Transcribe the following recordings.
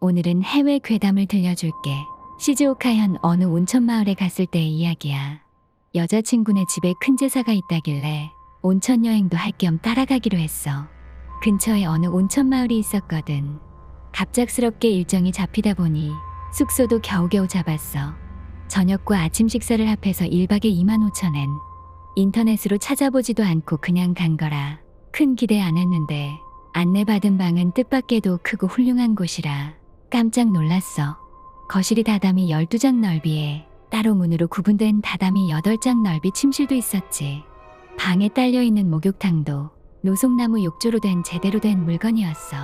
오늘은 해외 괴담을 들려줄게. 시즈오카현 어느 온천 마을에 갔을 때의 이야기야. 여자친구네 집에 큰 제사가 있다길래 온천 여행도 할 겸 따라가기로 했어. 근처에 어느 온천 마을이 있었거든. 갑작스럽게 일정이 잡히다 보니 숙소도 겨우겨우 잡았어. 저녁과 아침 식사를 합해서 1박에 2만 5천엔. 인터넷으로 찾아보지도 않고 그냥 간 거라 큰 기대 안 했는데 안내받은 방은 뜻밖에도 크고 훌륭한 곳이라 깜짝 놀랐어. 거실이 다다미 12장 넓이에 따로 문으로 구분된 다다미 8장 넓이 침실도 있었지. 방에 딸려있는 목욕탕도 노송나무 욕조로 된 제대로 된 물건이었어.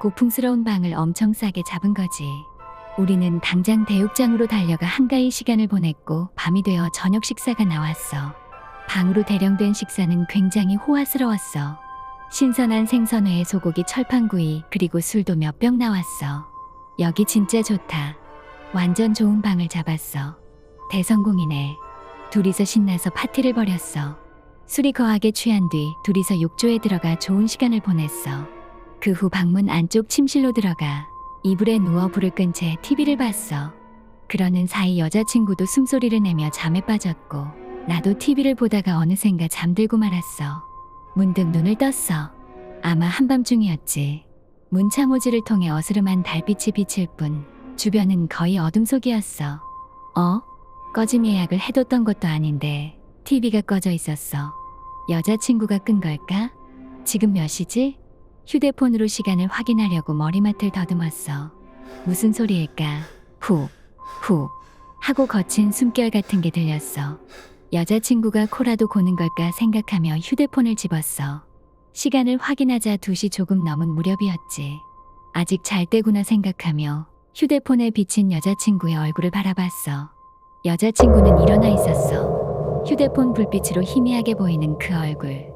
고풍스러운 방을 엄청 싸게 잡은 거지. 우리는 당장 대욕장으로 달려가 한가히 시간을 보냈고 밤이 되어 저녁 식사가 나왔어. 방으로 대령된 식사는 굉장히 호화스러웠어. 신선한 생선회에 소고기 철판구이 그리고 술도 몇 병 나왔어. 여기 진짜 좋다. 완전 좋은 방을 잡았어. 대성공이네. 둘이서 신나서 파티를 벌였어. 술이 거하게 취한 뒤 둘이서 욕조에 들어가 좋은 시간을 보냈어. 그 후 방문 안쪽 침실로 들어가 이불에 누워 불을 끈 채 TV를 봤어. 그러는 사이 여자친구도 숨소리를 내며 잠에 빠졌고 나도 TV를 보다가 어느샌가 잠들고 말았어. 문득 눈을 떴어. 아마 한밤중이었지. 문창호지를 통해 어스름한 달빛이 비칠 뿐 주변은 거의 어둠 속이었어. 어? 꺼짐 예약을 해뒀던 것도 아닌데 TV가 꺼져 있었어. 여자친구가 끈 걸까? 지금 몇 시지? 휴대폰으로 시간을 확인하려고 머리맡을 더듬었어. 무슨 소리일까? 후, 후 하고 거친 숨결 같은 게 들렸어. 여자친구가 코라도 고는 걸까 생각하며 휴대폰을 집었어. 시간을 확인하자 2시 조금 넘은 무렵이었지. 아직 잘 때구나 생각하며 휴대폰에 비친 여자친구의 얼굴을 바라봤어. 여자친구는 일어나 있었어. 휴대폰 불빛으로 희미하게 보이는 그 얼굴.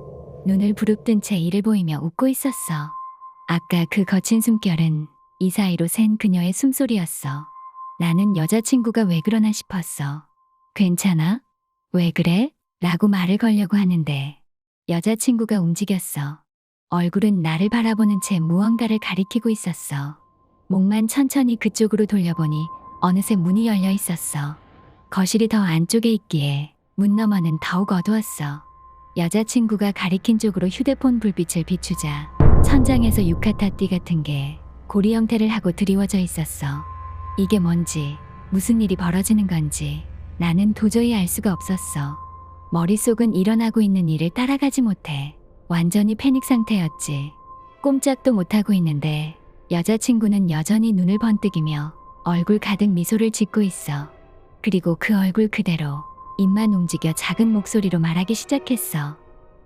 눈을 부릅뜬 채 이를 보이며 웃고 있었어. 아까 그 거친 숨결은 이 사이로 샌 그녀의 숨소리였어. 나는 여자친구가 왜 그러나 싶었어. 괜찮아? 왜 그래? 라고 말을 걸려고 하는데 여자친구가 움직였어. 얼굴은 나를 바라보는 채 무언가를 가리키고 있었어. 목만 천천히 그쪽으로 돌려보니 어느새 문이 열려 있었어. 거실이 더 안쪽에 있기에 문 너머는 더욱 어두웠어. 여자친구가 가리킨 쪽으로 휴대폰 불빛을 비추자 천장에서 유카타띠 같은 게 고리 형태를 하고 드리워져 있었어. 이게 뭔지, 무슨 일이 벌어지는 건지 나는 도저히 알 수가 없었어. 머릿속은 일어나고 있는 일을 따라가지 못해 완전히 패닉 상태였지. 꼼짝도 못하고 있는데 여자친구는 여전히 눈을 번뜩이며 얼굴 가득 미소를 짓고 있어. 그리고 그 얼굴 그대로 입만 움직여 작은 목소리로 말하기 시작했어.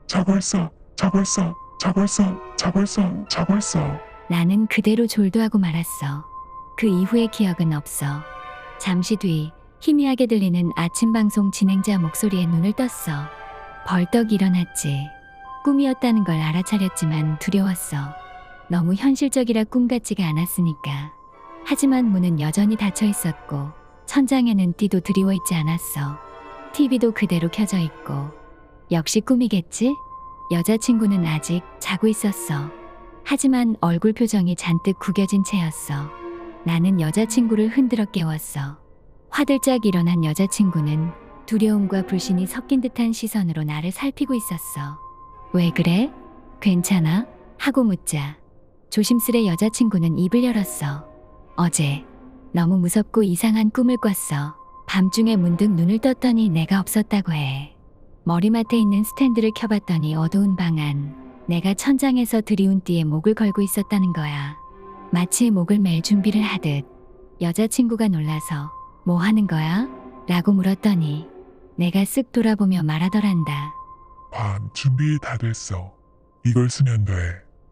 자벌써, 자벌써, 자벌써, 자벌써, 자벌써. 나는 그대로 졸도하고 말았어. 그 이후의 기억은 없어. 잠시 뒤 희미하게 들리는 아침 방송 진행자 목소리에 눈을 떴어. 벌떡 일어났지. 꿈이었다는 걸 알아차렸지만 두려웠어. 너무 현실적이라 꿈 같지가 않았으니까. 하지만 문은 여전히 닫혀 있었고 천장에는 띠도 드리워 있지 않았어. TV도 그대로 켜져 있고. 역시 꿈이겠지? 여자친구는 아직 자고 있었어. 하지만 얼굴 표정이 잔뜩 구겨진 채였어. 나는 여자친구를 흔들어 깨웠어. 화들짝 일어난 여자친구는 두려움과 불신이 섞인 듯한 시선으로 나를 살피고 있었어. 왜 그래? 괜찮아? 하고 묻자. 조심스레 여자친구는 입을 열었어. 어제 너무 무섭고 이상한 꿈을 꿨어. 밤중에 문득 눈을 떴더니 내가 없었다고 해. 머리맡에 있는 스탠드를 켜봤더니 어두운 방 안. 내가 천장에서 들이운 띠에 목을 걸고 있었다는 거야. 마치 목을 맬 준비를 하듯. 여자친구가 놀라서 뭐 하는 거야? 라고 물었더니 내가 쓱 돌아보며 말하더란다. 반 준비 다 됐어. 이걸 쓰면 돼.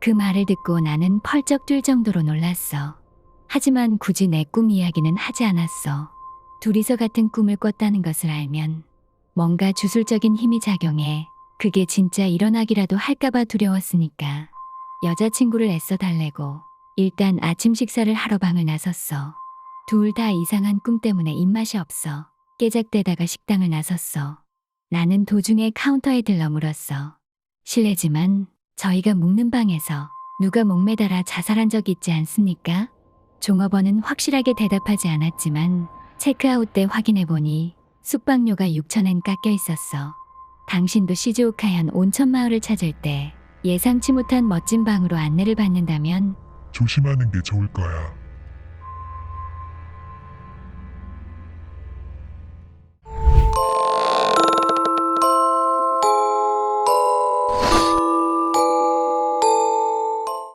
그 말을 듣고 나는 펄쩍 뛸 정도로 놀랐어. 하지만 굳이 내 꿈 이야기는 하지 않았어. 둘이서 같은 꿈을 꿨다는 것을 알면 뭔가 주술적인 힘이 작용해 그게 진짜 일어나기라도 할까봐 두려웠으니까 여자친구를 애써 달래고 일단 아침 식사를 하러 방을 나섰어. 둘 다 이상한 꿈 때문에 입맛이 없어. 깨작대다가 식당을 나섰어. 나는 도중에 카운터에 들러 물었어. 실례지만 저희가 묵는 방에서 누가 목매달아 자살한 적 있지 않습니까? 종업원은 확실하게 대답하지 않았지만 체크아웃 때 확인해 보니 숙박료가 6천엔 깎여 있었어. 당신도 시즈오카현 온천 마을을 찾을 때 예상치 못한 멋진 방으로 안내를 받는다면 조심하는 게 좋을 거야.